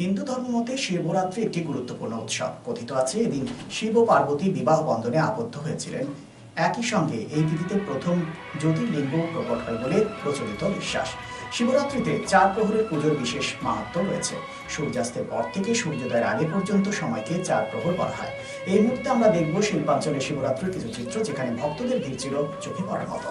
হিন্দু ধর্ম মতে শিবরাত্রি একটি গুরুত্বপূর্ণ উৎসব। কথিত আছে, এদিন শিব পার্বতী বিবাহ বন্ধনে আবদ্ধ হয়েছিলেন। একই সঙ্গে এই তিথিতে প্রথম জ্যোতির্লিঙ্গ প্রকট হয় বলে প্রচলিত বিশ্বাস। শিবরাত্রিতে চার প্রহরের পুজোর বিশেষ মাহাত্ম রয়েছে। সূর্যাস্তের পর থেকে সূর্যোদয়ের আগে পর্যন্ত সময়কে চার প্রহর বলা হয়। এই মুহূর্তে আমরা দেখব শিল্পাঞ্চলের শিবরাত্রির কিছু চিত্র যেখানে ভক্তদের ভিড় ছিল চোখে পড়ার মতো।